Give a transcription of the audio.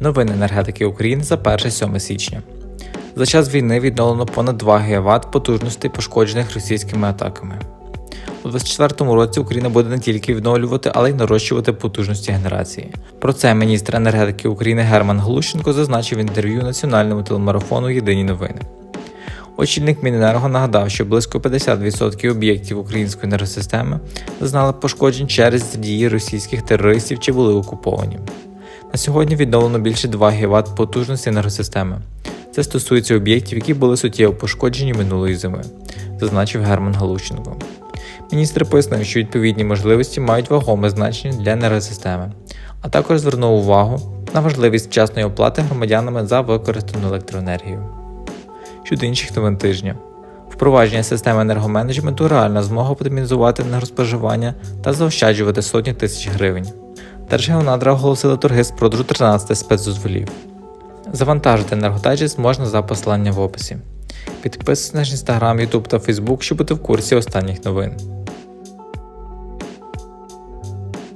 Новини енергетики України за 1-7 січня. За час війни відновлено понад 2 ГВт потужностей, пошкоджених російськими атаками. У 2024 році Україна буде не тільки відновлювати, але й нарощувати потужності генерації. Про це міністр енергетики України Герман Глущенко зазначив в інтерв'ю національному телемарафону Єдині новини. Очільник Міненерго нагадав, що близько 50% об'єктів української енергосистеми зазнали пошкоджень через дії російських терористів чи були окуповані. На сьогодні відновлено більше 2 ГВт потужності енергосистеми. Це стосується об'єктів, які були суттєво пошкоджені минулої зими, зазначив Герман Галущенко. Міністр пояснив, що відповідні можливості мають вагоме значення для енергосистеми, а також звернув увагу на важливість вчасної оплати громадянами за використану електроенергію. Щодо інших новин тижня. Впровадження системи енергоменеджменту реальна змога оптимізувати енергоспоживання та заощаджувати сотні тисяч гривень. Держгеонадра оголосили торги з продажу 13 спецдозволів. Завантажити енерготайджест можна за посиланням в описі. Підписуйтесь на наш інстаграм, Ютуб та Фейсбук, щоб бути в курсі останніх новин.